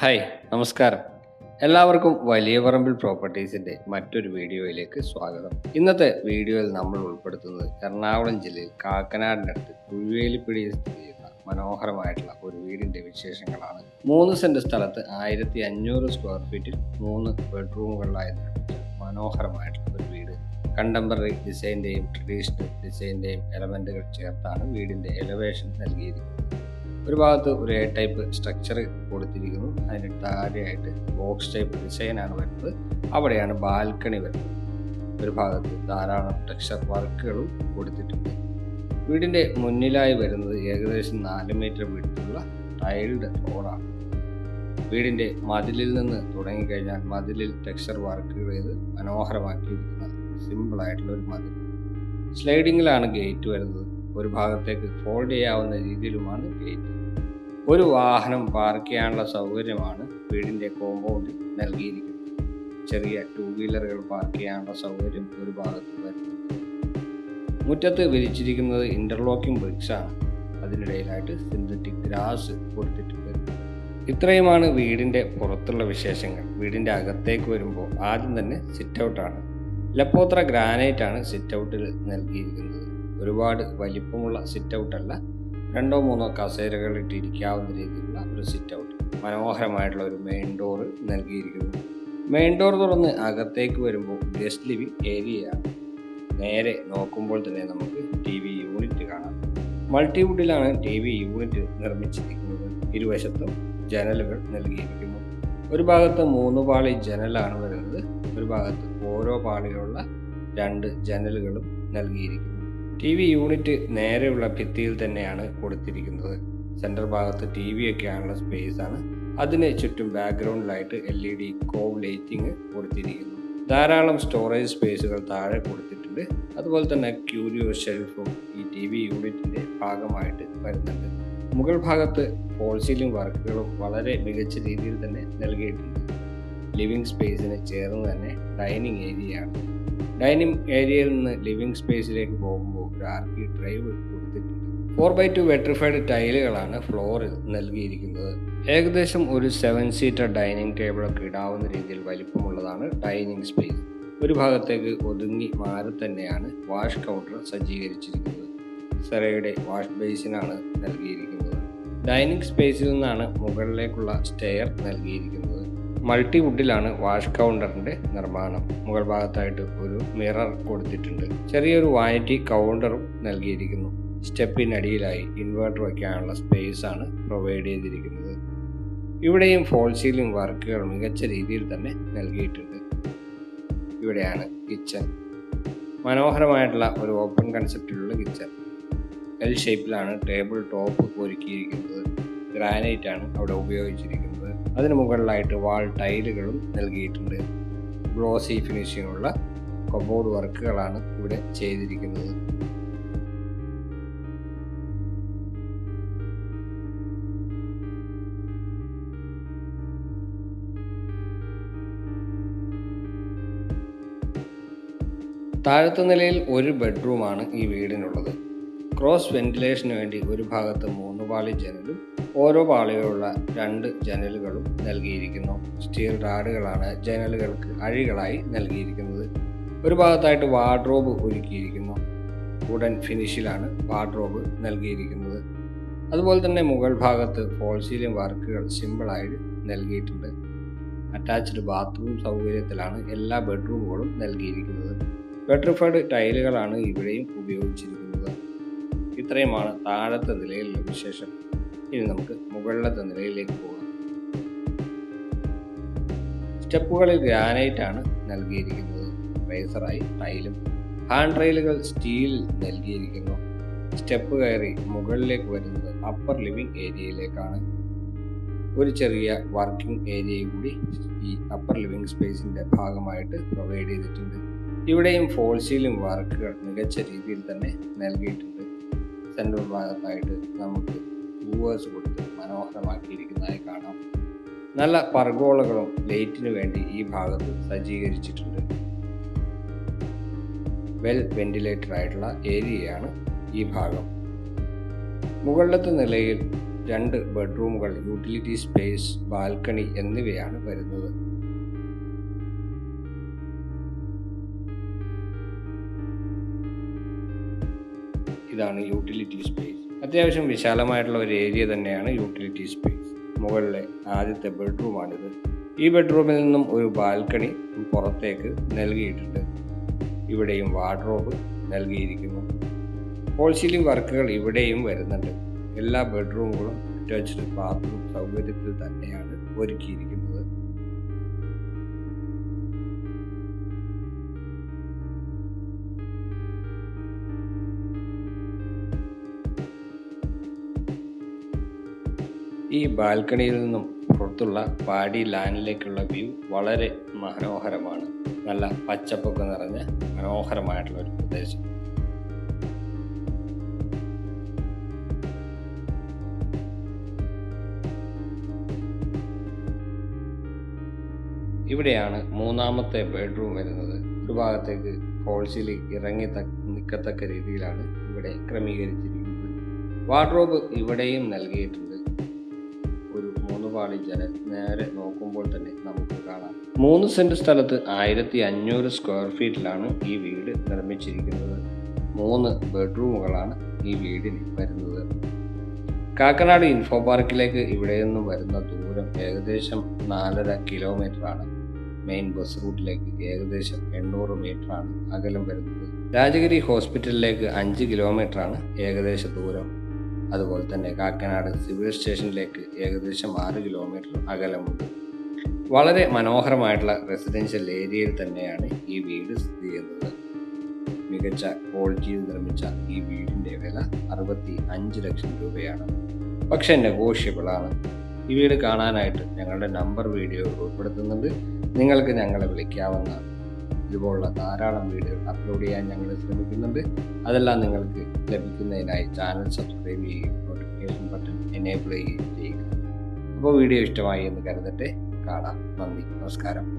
Hi നമസ്കാരം. എല്ലാവർക്കും വലിയ പറമ്പിൽ പ്രോപ്പർട്ടീസിന്റെ മറ്റൊരു വീഡിയോയിലേക്ക് സ്വാഗതം. ഇന്നത്തെ വീഡിയോയിൽ നമ്മൾ ഉൾപ്പെടുത്തുന്നത് എറണാകുളം ജില്ലയിൽ കാക്കനാടിനടുത്ത് കുഴുവേലിപ്പിടി സ്ഥിതി ചെയ്യുന്ന മനോഹരമായിട്ടുള്ള ഒരു വീടിന്റെ വിശേഷങ്ങളാണ്. മൂന്ന് സെന്റ് സ്ഥലത്ത് ആയിരത്തി അഞ്ഞൂറ് സ്ക്വയർ ഫീറ്റിൽ മൂന്ന് ബെഡ്റൂമുകളിലായി നിർമ്മിച്ച മനോഹരമായിട്ടുള്ള ഒരു വീട്. കണ്ടംപററി ഡിസൈന്റെയും ട്രഡീഷണൽ ഡിസൈന്റെയും എലമെന്റുകൾ ചേർത്താണ് വീടിന്റെ എലവേഷൻ നൽകിയിരിക്കുന്നത്. ഒരു ഭാഗത്ത് ഒരു എ ടൈപ്പ് സ്ട്രക്ചർ കൊടുത്തിരിക്കുന്നു. അതിന് താഴെയായിട്ട് ബോക്സ് ടൈപ്പ് ഡിസൈനാണ് വരുന്നത്. അവിടെയാണ് ബാൽക്കണി വരുന്നത്. ഒരു ഭാഗത്ത് ധാരാളം ടെക്സ്ചർ വർക്കുകളും കൊടുത്തിട്ടുണ്ട്. വീടിന്റെ മുന്നിലായി വരുന്നത് ഏകദേശം നാല് മീറ്റർ വീട്ടിലുള്ള ടൈൽഡ് റോഡാണ് വീടിന്റെ മതിലിൽ നിന്ന് തുടങ്ങിക്കഴിഞ്ഞാൽ മതിലിൽ ടെക്സ്ചർ വർക്കുകൾ ചെയ്ത് മനോഹരമാക്കിയിരിക്കുന്ന സിമ്പിളായിട്ടുള്ള ഒരു മതിൽ. സ്ലൈഡിങ്ങിലാണ് ഗേറ്റ് വരുന്നത്. ഒരു ഭാഗത്തേക്ക് ഫോൾഡ് ചെയ്യാവുന്ന രീതിയിലുമാണ് ഗേറ്റ് ഒരു വാഹനം പാർക്ക് ചെയ്യാനുള്ള സൗകര്യമാണ് വീടിന്റെ കോമ്പൗണ്ടിൽ നൽകിയിരിക്കുന്നത്. ചെറിയ ടൂ വീലറുകൾ പാർക്ക് ചെയ്യാനുള്ള സൗകര്യം ഒരു ഭാഗത്ത് വരുന്നുണ്ട് മുറ്റത്ത് വിരിച്ചിരിക്കുന്നത് ഇന്റർലോക്കിംഗ് ബ്രിക്സാണ് അതിനിടയിലായിട്ട് സിന്തറ്റിക് ഗ്രാസ് കൊടുത്തിട്ടുണ്ട് ഇത്രയുമാണ് വീടിന്റെ പുറത്തുള്ള വിശേഷങ്ങൾ. വീടിന്റെ അകത്തേക്ക് വരുമ്പോൾ ആദ്യം തന്നെ സിറ്റ് ഔട്ടാണ് ലപ്പോത്ര ഗ്രാനൈറ്റാണ് സിറ്റ് ഔട്ടിൽ നൽകിയിരിക്കുന്നത്. ഒരുപാട് വലിപ്പമുള്ള സിറ്റ് ഔട്ട് അല്ല. രണ്ടോ മൂന്നോ കസേരകൾ ഇട്ടിരിക്കാവുന്ന രീതിയിലുള്ള ഒരു സിറ്റ് ഔട്ട് മനോഹരമായിട്ടുള്ള ഒരു മെയിൻ ഡോർ നൽകിയിരിക്കുന്നു. മെയിൻ ഡോർ തുറന്ന് അകത്തേക്ക് വരുമ്പോൾ ഗസ്റ്റ് ലിവിംഗ് ഏരിയയാണ് നേരെ നോക്കുമ്പോൾ തന്നെ നമുക്ക് ടി വി യൂണിറ്റ് കാണാം. മൾട്ടിവുഡിലാണ് ടി വി യൂണിറ്റ് നിർമ്മിച്ചിരിക്കുന്നത്. ഇരുവശത്തും ജനലുകൾ നൽകിയിരിക്കുന്നു. ഒരു ഭാഗത്ത് മൂന്ന് പാളി ജനലാണ് വരുന്നത്. ഒരു ഭാഗത്ത് ഓരോ പാളിയുള്ള രണ്ട് ജനലുകളും നൽകിയിരിക്കുന്നു. ടി വി യൂണിറ്റ് നേരെയുള്ള ഭിത്തിയിൽ തന്നെയാണ് കൊടുത്തിരിക്കുന്നത്. സെന്റർ ഭാഗത്ത് ടി വി ഒക്കെയാണുള്ള സ്പേസ് ആണ്. അതിന് ചുറ്റും ബാക്ക്ഗ്രൗണ്ടിലായിട്ട് L E D cove lighting കൊടുത്തിരിക്കുന്നു. ധാരാളം സ്റ്റോറേജ് സ്പേസുകൾ താഴെ കൊടുത്തിട്ടുണ്ട്. അതുപോലെ തന്നെ ക്യൂരിയോ ഷെൽഫും ഈ ടി വി യൂണിറ്റിന്റെ ഭാഗമായിട്ട് വരുന്നുണ്ട്. മുകൾ ഭാഗത്ത് ഫോൾ സീലിംഗ് വർക്കുകളും വളരെ മികച്ച രീതിയിൽ തന്നെ നൽകിയിട്ടുണ്ട്. ലിവിംഗ് സ്പേസിന് ചേർന്ന് തന്നെ ഡൈനിങ് ഏരിയയാണ് ഡൈനിങ് ഏരിയയിൽ നിന്ന് ലിവിംഗ് സ്പേസിലേക്ക് പോകുമ്പോൾ ഒരു ആർക്കി ഡ്രൈവ് കൊടുത്തിട്ടുണ്ട്. ഫോർ ബൈ ടു വെട്രിഫൈഡ് ടൈലുകളാണ് ഫ്ലോറിൽ നൽകിയിരിക്കുന്നത്. ഏകദേശം ഒരു സെവൻ സീറ്റർ ഡൈനിങ് ടേബിളൊക്കെ ഇടാവുന്ന രീതിയിൽ വലിപ്പമുള്ളതാണ് ഡൈനിങ് സ്പേസ് ഒരു ഭാഗത്തേക്ക് ഒതുങ്ങി മാറി തന്നെയാണ് വാഷ് കൗണ്ടർ സജ്ജീകരിച്ചിരിക്കുന്നത്. സെറയുടെ വാഷ് ബേസിനാണ് നൽകിയിരിക്കുന്നത്. ഡൈനിങ് സ്പേസിൽ നിന്നാണ് മുകളിലേക്കുള്ള സ്റ്റെയർ നൽകിയിരിക്കുന്നത്. മൾട്ടി വുഡിലാണ് വാഷ് കൗണ്ടറിന്റെ നിർമ്മാണം. മുകൾ ഭാഗത്തായിട്ട് ഒരു മിറർ കൊടുത്തിട്ടുണ്ട്. ചെറിയൊരു വാനിറ്റി കൗണ്ടറും നൽകിയിരിക്കുന്നു. സ്റ്റെപ്പിനടിയിലായി ഇൻവെർട്ടർ വയ്ക്കാനുള്ള സ്പേസ് ആണ് പ്രൊവൈഡ് ചെയ്തിരിക്കുന്നത്. ഇവിടെയും ഫോൾ സീലിംഗ് വർക്കുകൾ മികച്ച രീതിയിൽ തന്നെ നൽകിയിട്ടുണ്ട്. ഇവിടെയാണ് കിച്ചൺ മനോഹരമായിട്ടുള്ള ഒരു ഓപ്പൺ കൺസെപ്റ്റിലുള്ള കിച്ചൺ എൽ ഷേപ്പിലാണ് ടേബിൾ ടോപ്പ് ഒരുക്കിയിരിക്കുന്നത് ഗ്രാനൈറ്റ് ആണ് അവിടെ ഉപയോഗിച്ചിരിക്കുന്നത്. അതിന് മുകളിലായിട്ട് വാൾ ടൈലുകളും നൽകിയിട്ടുണ്ട്. ഗ്ലോസി ഫിനിഷിങ്ങുള്ള കബോർഡ് വർക്കുകളാണ് ഇവിടെ ചെയ്തിരിക്കുന്നത്. താഴത്തെ നിലയിൽ ഒരു ബെഡ്റൂമാണ് ഈ വീടിനുള്ളത്. ക്രോസ് വെന്റിലേഷന് വേണ്ടി ഒരു ഭാഗത്ത് മൂന്ന് പാളി ജനലും ഓരോ പാളികളുള്ള രണ്ട് ജനലുകളും നൽകിയിരിക്കുന്നു. സ്റ്റീൽ റാഡുകളാണ് ജനലുകൾക്ക് അഴികളായി നൽകിയിരിക്കുന്നത്. ഒരു ഭാഗത്തായിട്ട് വാർഡ്രോബ് ഒരുക്കിയിരിക്കുന്നു. വുഡൻ ഫിനിഷിലാണ് വാർഡ്രോബ് നൽകിയിരിക്കുന്നത്. അതുപോലെ തന്നെ മുകൾ ഭാഗത്ത് ഫോൾ സീലിംഗ് വർക്കുകൾ സിമ്പിളായിട്ട് നൽകിയിട്ടുണ്ട്. അറ്റാച്ച്ഡ് ബാത്റൂം സൗകര്യത്തിലാണ് എല്ലാ ബെഡ്റൂമുകളും നൽകിയിരിക്കുന്നത്. പെട്രിഫൈഡ് ടൈലുകളാണ് ഇവിടെയും ഉപയോഗിച്ചിരിക്കുന്നത്. ഇത്രയുമാണ് താഴത്തെ നിലയിലുള്ള വിശേഷം. ഇനി നമുക്ക് മുകളിലത്തെ നിലയിലേക്ക് പോകാം. സ്റ്റെപ്പുകളിൽ ഗ്രാനൈറ്റ് ആണ് നൽകിയിരിക്കുന്നത്. റേസറായി ടൈലും ഹാൻഡ് റെയിലുകൾ സ്റ്റീൽ നൽകിയിരിക്കുന്നു. സ്റ്റെപ്പ് കയറി മുകളിലേക്ക് വരുന്നത് അപ്പർ ലിവിംഗ് ഏരിയയിലേക്കാണ് ഒരു ചെറിയ വർക്കിംഗ് ഏരിയ കൂടി ഈ അപ്പർ ലിവിംഗ് സ്പേസിന്റെ ഭാഗമായിട്ട് പ്രൊവൈഡ് ചെയ്തിട്ടുണ്ട്. ഇവിടെയും ഫോൾ സീലും വർക്കുകൾ മികച്ച രീതിയിൽ തന്നെ നൽകിയിട്ടുണ്ട്. സെൻട്രൽ ഭാഗത്തായിട്ട് നമുക്ക് പൂവേഴ്സ് കൊടുത്ത് മനോഹരമാക്കിയിരിക്കുന്നതായി കാണാം. നല്ല പർഗോളകളും ലൈറ്റിനു വേണ്ടി ഈ ഭാഗത്ത് സജ്ജീകരിച്ചിട്ടുണ്ട്. വെൽ വെന്റിലേറ്റഡ് ആയിട്ടുള്ള ഏരിയയാണ് ഈ ഭാഗം. മുകളിലത്തെ നിലയിൽ രണ്ട് ബെഡ്റൂമുകൾ യൂട്ടിലിറ്റി സ്പേസ് ബാൽക്കണി എന്നിവയാണ് വരുന്നത്. ഇതാണ് യൂട്ടിലിറ്റി സ്പേസ്. അത്യാവശ്യം വിശാലമായിട്ടുള്ള ഒരു ഏരിയ തന്നെയാണ് യൂട്ടിലിറ്റി സ്പേസ് മുകളിലെ ആദ്യത്തെ ബെഡ്റൂമാണിത് ഈ ബെഡ്റൂമിൽ നിന്നും ഒരു ബാൽക്കണി പുറത്തേക്ക് നൽകിയിട്ടുണ്ട്. ഇവിടെയും വാർഡ്രോബ് നൽകിയിരിക്കുന്നു. ഹോൾ സീലിംഗ് വർക്കുകൾ ഇവിടെയും വരുന്നുണ്ട്. എല്ലാ ബെഡ്റൂമുകളും അറ്റാച്ച്ഡ് ബാത്റൂം സൗകര്യത്തിൽ തന്നെയാണ് ഒരുക്കിയിരിക്കുന്നത്. ഈ ബാൽക്കണിയിൽ നിന്നും പുറത്തുള്ള പാടി ലാനിലേക്കുള്ള വ്യൂ വളരെ മനോഹരമാണ്. നല്ല പച്ചപ്പൊക്കെ നിറഞ്ഞ മനോഹരമായിട്ടുള്ള ഒരു പ്രദേശം. ഇവിടെയാണ് മൂന്നാമത്തെ ബെഡ്റൂം വരുന്നത്. ഒരു ഭാഗത്തേക്ക് ഫോൾസിൽ ഇറങ്ങി നിൽക്കത്തക്ക രീതിയിലാണ് ഇവിടെ ക്രമീകരിച്ചിരിക്കുന്നത്. വാർഡ്രോബ് ഇവിടെയും നൽകിയിട്ടുണ്ട്. പാളി ജനൽ നേരെ നോക്കുമ്പോൾ തന്നെ നമുക്ക് കാണാം. മൂന്ന് സെന്റ് സ്ഥലത്ത് ആയിരത്തി അഞ്ഞൂറ് സ്ക്വയർ ഫീറ്റിലാണ് ഈ വീട് നിർമ്മിച്ചിരിക്കുന്നത്. മൂന്ന് ബെഡ്റൂമുകളാണ് ഈ വീടിന് വരുന്നത്. കാക്കനാട് ഇൻഫോ പാർക്കിലേക്ക് ഇവിടെ നിന്നും വരുന്ന ദൂരം ഏകദേശം നാലര കിലോമീറ്റർ ആണ്. മെയിൻ ബസ് റൂട്ടിലേക്ക് ഏകദേശം എണ്ണൂറ് മീറ്റർ ആണ് അകലം വരുന്നത്. രാജഗിരി ഹോസ്പിറ്റലിലേക്ക് അഞ്ച് കിലോമീറ്റർ ആണ് ഏകദേശ ദൂരം. അതുപോലെ തന്നെ കാക്കനാട് സിവിൽ സ്റ്റേഷനിലേക്ക് ഏകദേശം ആറ് കിലോമീറ്റർ അകലമുണ്ട്. വളരെ മനോഹരമായിട്ടുള്ള റെസിഡൻഷ്യൽ ഏരിയയിൽ തന്നെയാണ് ഈ വീട് സ്ഥിതി ചെയ്യുന്നത്. മികച്ച ക്വാളിറ്റിയിൽ നിർമ്മിച്ച ഈ വീടിന്റെ വില അറുപത്തി അഞ്ച് ലക്ഷം രൂപയാണ്. പക്ഷെ നെഗോഷ്യബിൾ ആണ്. ഈ വീട് കാണാനായിട്ട് ഞങ്ങളുടെ നമ്പർ വീഡിയോ ഉൾപ്പെടുത്തുന്നുണ്ട്. നിങ്ങൾക്ക് ഞങ്ങളെ വിളിക്കാവുന്നതാണ്. ഇതുപോലുള്ള ധാരാളം വീഡിയോകൾ അപ്ലോഡ് ചെയ്യാൻ ഞങ്ങൾ ശ്രമിക്കുന്നുണ്ട്. അതെല്ലാം നിങ്ങൾക്ക് ലഭിക്കുന്നതിനായി ചാനൽ സബ്സ്ക്രൈബ് ചെയ്യുകയും നോട്ടിഫിക്കേഷൻ ബട്ടൺ എനേബിൾ ചെയ്യുകയും ചെയ്യുക. അപ്പോൾ വീഡിയോ ഇഷ്ടമായി എന്ന് കരുതട്ടെ. കാണാം. നന്ദി. നമസ്കാരം.